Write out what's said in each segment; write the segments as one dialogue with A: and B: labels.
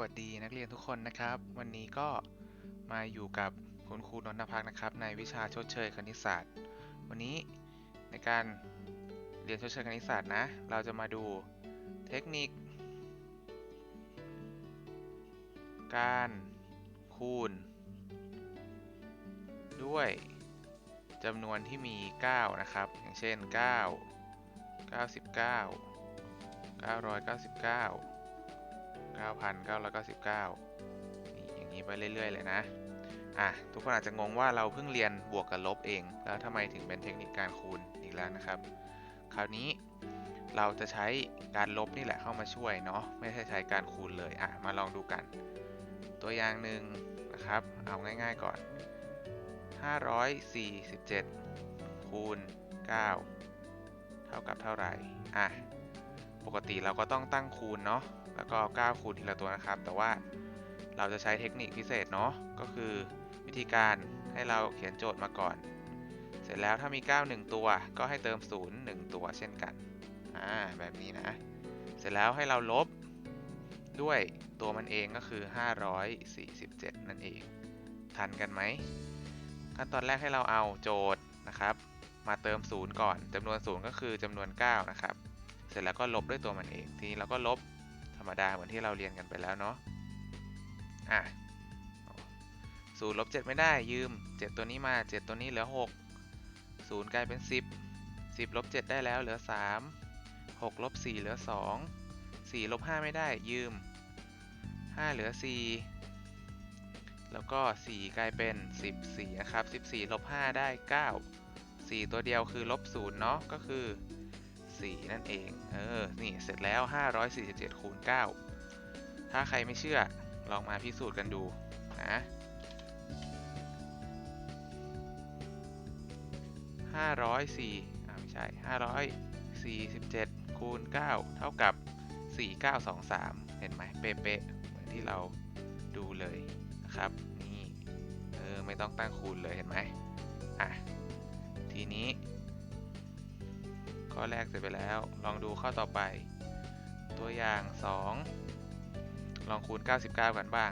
A: วัสดีนักเรียนทุกคนนะครับ วันนี้ก็มาอยู่กับคุณครูนนทพักนะครับ ในวิชาชดเชยคณิตศาสตร์ วันนี้ในการเรียนชดเชยคณิตศาสตร์นะ เราจะมาดูเทคนิค การคูณ ด้วยจำนวนที่มี 9 นะครับ อย่างเช่น 9 99 999 9,999นี่อย่างนี้ไปเรื่อย ๆ เลยนะอะทุกคนอาจจะงงว่าเราเพิ่งเรียนบวกกับลบเอง แล้วทำไมถึงเป็นเทคนิคการคูณอีกแล้วนะครับ คราวนี้เราจะใช้การลบนี่แหละเข้ามาช่วยเนาะไม่ใช่ใช้การคูณเลยอะมาลองดูกัน ตัวอย่างหนึ่งนะครับ เอาง่ายๆก่อน 547 คูณ 9 เท่ากับเท่าไหร่อะปกติเราก็ต้องตั้งคูณเนาะ แล้วก็9คูณทีละตัวนะครับ แต่ว่าเราจะใช้เทคนิคพิเศษเนาะก็คือวิธีการให้เราเขียนโจทย์มาก่อน เสร็จแล้วถ้ามี 9 1 ตัว ก็ให้เติม 0 1 ตัวเช่นกันอ่าแบบนี้นะ เสร็จแล้วให้เราลบด้วยตัวมันเองก็คือ 547 นั่นเอง ทันกันไหมขั้นตอนแรกให้เราเอาโจทย์นะครับ มาเติม 0 ก่อนจำนวน 0 ก็คือจำนวน 9 นะครับ เสร็จแล้วก็ลบด้วยตัวมันเอง ทีนี้เราก็ลบ รรมดาเหมือนที่เราเรียนกันไปแล้วเนาะอะศูนย์ลบเจ็ดไม่ได้ยืมเจ็ดตัวนี้มาเจ็ดตัวนี้เหลือหกศูนย์กลายเป็นสิบสิบลบเจ็ดได้แล้วเหลือสามหกลบสี่เหลือสองสี่ลบห้าไม่ได้ยืมห้าเหลือสี่แล้วก็สี่กลายเป็นสิบสี่นะครับสิบสี่ลบห้าได้เก้าสี่ตัวเดียวคือลบศูนย์เนาะก็คือ 4 นั่นเอง เออ นี่เสร็จแล้ว 547คูณ9ถ้าใครไม่เชื่อ ลองมาพิสูจน์กันดูนะ504อ่าไม่ใช่ 547คูณ9เท่ากับ 4923 เห็นไหมเป๊ะๆเหมือนที่เราดูเลยนะครับ นี่ เออ ไม่ต้องตั้งคูณเลยเห็นไหมอะ ทีนี้ ข้อแรกเสร็จไปแล้ว ลองดูข้อต่อไป ตัวอย่าง 2 ลองคูณ 99 กันบ้าง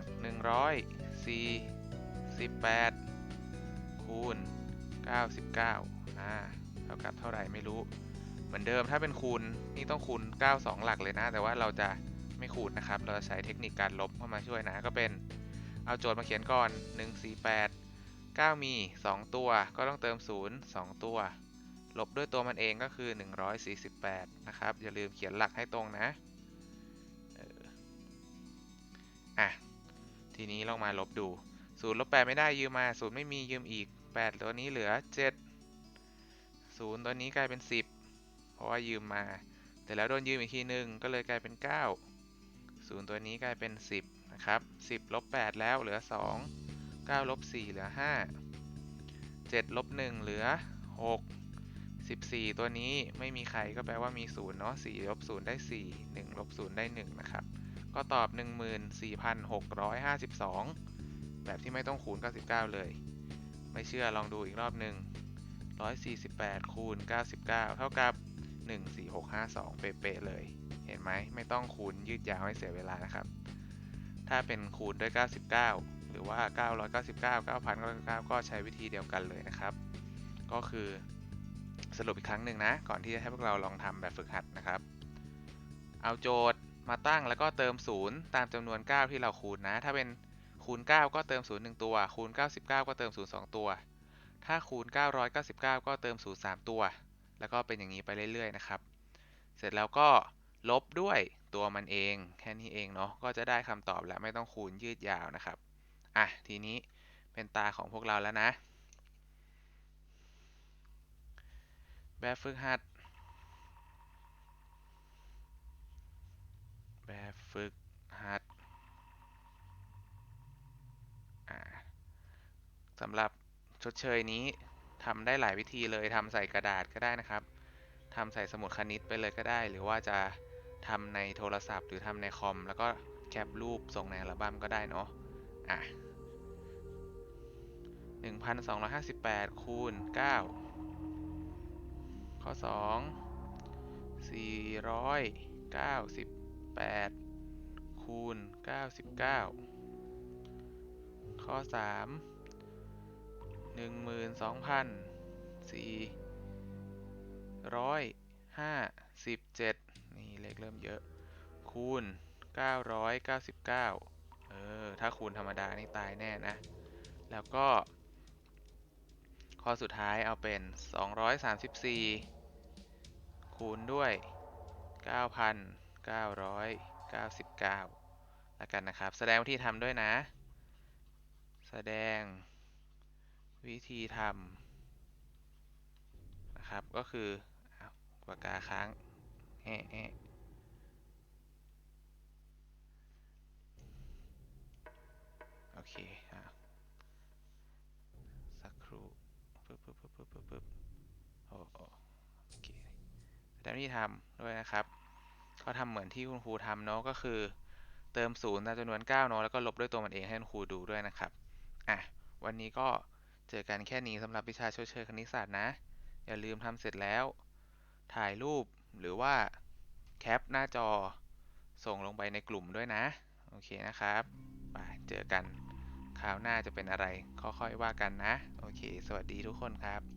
A: 148 คูณ 99อ่าเท่ากับเท่าไหร่ไม่รู้ เหมือนเดิมถ้าเป็นคูณนี่ต้องคูณ 92 หลักเลยนะ แต่ว่าเราจะไม่คูณนะครับ เราจะใช้เทคนิคการลบเข้ามาช่วยนะ ก็เป็น เอาโจทย์มาเขียนก่อน 148 9 มี 2 ตัว ก็ต้องเติม 0 2 ตัว ลบด้วยตัวมันเองก็คือ 148 นะครับ อย่าลืมเขียนหลักให้ตรงนะอะ ทีนี้ลองมาลบดู0ลบ8ไม่ได้ยืมมา0ไม่มียืมอีก 8 ตัวนี้เหลือ 7 0 ตัวนี้กลายเป็น 10 เพราะว่ายืมมา แต่แล้วโดนยืมอีกทีหนึ่งก็เลยกลายเป็น 9 0 ตัวนี้กลายเป็น 10 นะครับ 10ลบ8แล้วเหลือ 2 9ลบ4เหลือ 5 7ลบ1เหลือ 6 14 ตัวนี้ไม่มีใครก็แปลว่ามี0เนาะ4ลบ0ได้ 4 1ลบ0ได้ 1 นะครับ ก็ตอบ 14,652 แบบที่ไม่ต้องคูณ 99 เลย ไม่เชื่อลองดูอีกรอบหนึ่ง148 คูณ 99 เท่ากับ 14652 เป๊ะๆเลย เห็นไหมไม่ต้องคูณยืดยาวให้เสียเวลานะครับ ถ้าเป็นคูณด้วย 99 หรือว่า 999 9,999 ก็ใช้วิธีเดียวกันเลยนะครับ ก็คือ สรุปอีกครั้งหนึ่งนะ ก่อนที่จะให้พวกเราลองทำแบบฝึกหัดนะครับ เอาโจทย์มาตั้งแล้วก็เติม 0 ตามจำนวน 9 ที่เราคูณนะ ถ้าเป็นคูณ 9 ก็เติม 0 1 ตัว คูณ 99 ก็เติม 0 2 ตัว ถ้าคูณ 999 ก็เติม 0 3 ตัว แล้วก็เป็นอย่างนี้ไปเรื่อยๆนะครับ เสร็จแล้วก็ลบด้วยตัวมันเอง แค่นี้เองเนาะ ก็จะได้คำตอบแล้วไม่ต้องคูณยืดยาวนะครับ อะ ทีนี้เป็นตาของพวกเราแล้วนะ แบบฝึกหัด แบบฝึกหัดอ่าสำหรับชดเชยนี้ทำได้หลายวิธีเลยทำใส่กระดาษก็ได้นะครับทำใส่สมุดคณิตไปเลยก็ได้ หรือว่าจะทำในโทรศัพท์ หรือทำในคอม แล้วก็แคปรูปส่งในอัลบั้มก็ได้เนาะอะ1,258คูณ9 ข้อ 2 498 คูณเก้าสิบเก้าข้อสามหนึ่งหมื่นสองพันสี่ร้อยห้าสิบเจ็ดนี่เลขเริ่มเยอะ คูณเก้าร้อยเก้าสิบเก้าเออ ถ้าคูณธรรมดา นี่ตายแน่นะ แล้วก็ ข้อสุดท้ายเอาเป็น 234 คูณด้วย 9,999แล้วกันนะครับ แสดงวิธีทำด้วยนะ แสดงวิธีทำนะครับ ก็คือปากกาค้างแอะแอะโอเคอะสักครู่ปึ๊บปึ๊บปึ๊บปึ๊บปึ๊บปึ๊บโอ้โอ้โอเค แสดงวิธีทำด้วยนะครับ ก็ทำเหมือนที่คุณครูทำเนาะก็คือ เติมศูนย์ตามจำนวน9เนาะแล้วก็ลบด้วยตัวมันเองให้คุณครูดูด้วยนะครับอะวันนี้ก็เจอกันแค่นี้สำหรับวิชาชดเชยคณิตศาสตร์นะ อย่าลืมทำเสร็จแล้ว ถ่ายรูปหรือว่าแคปหน้าจอส่งลงไปในกลุ่มด้วยนะ โอเคนะครับไปเจอกันคราวหน้าจะเป็นอะไรค่อยๆว่ากันนะ โอเค สวัสดีทุกคนครับ